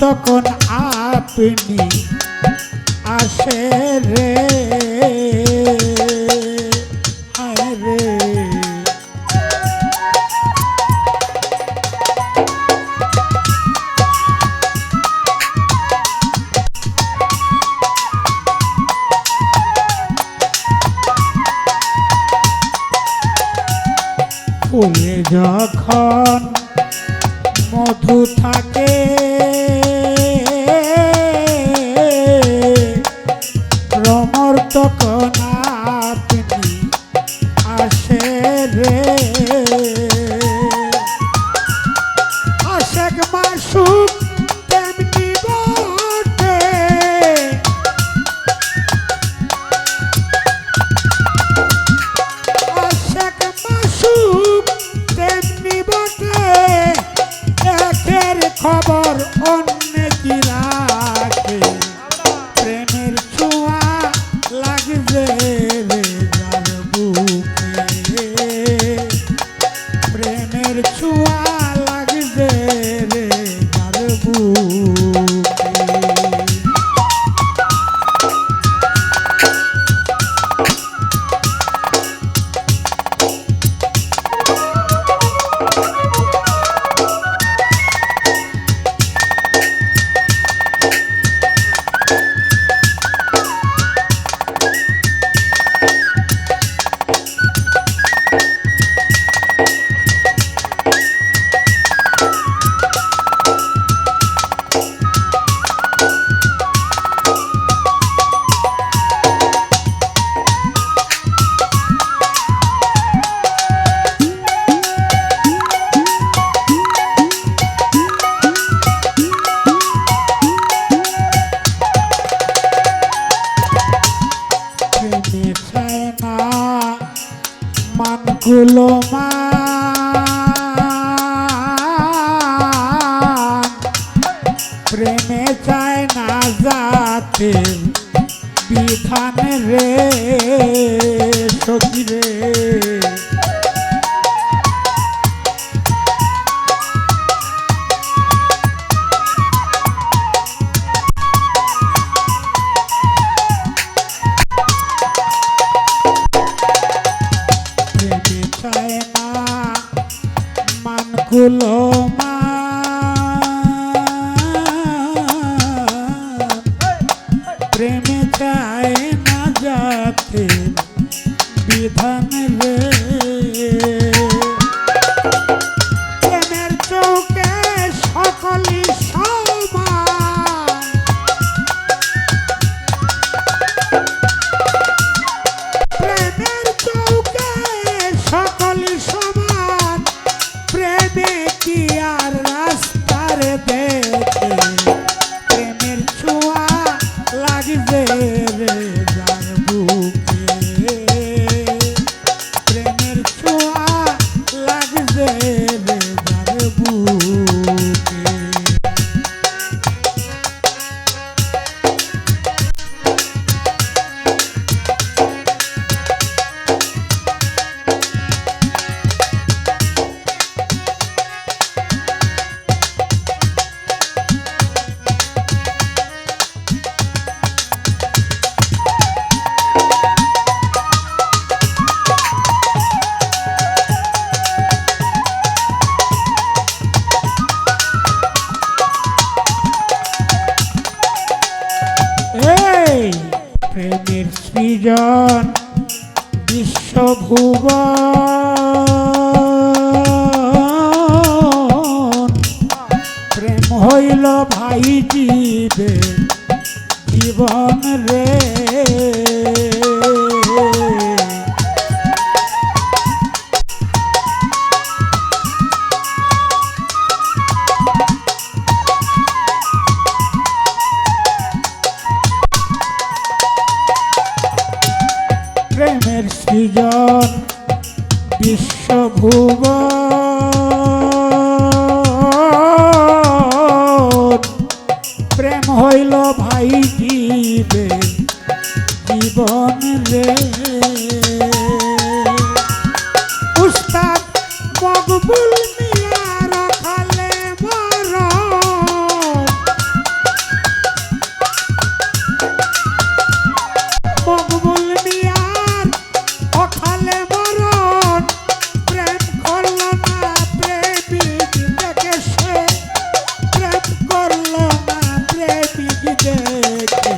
তখন আপনি আসে রে যখন মধু থাকে এক মাসুক তেমনি বটে। আশেক মাসুক তেমনি বটে। একের খবর প্রেমে চায় না যাতে বিধান রে সখী রে। প্রেমের সৃজন বিশ্বভুব প্রেম হইল ভাই জীবে জীবন রে। সৃজন বিশ্বভুব প্রেম হইল ভাই জীবে জীবন রে। like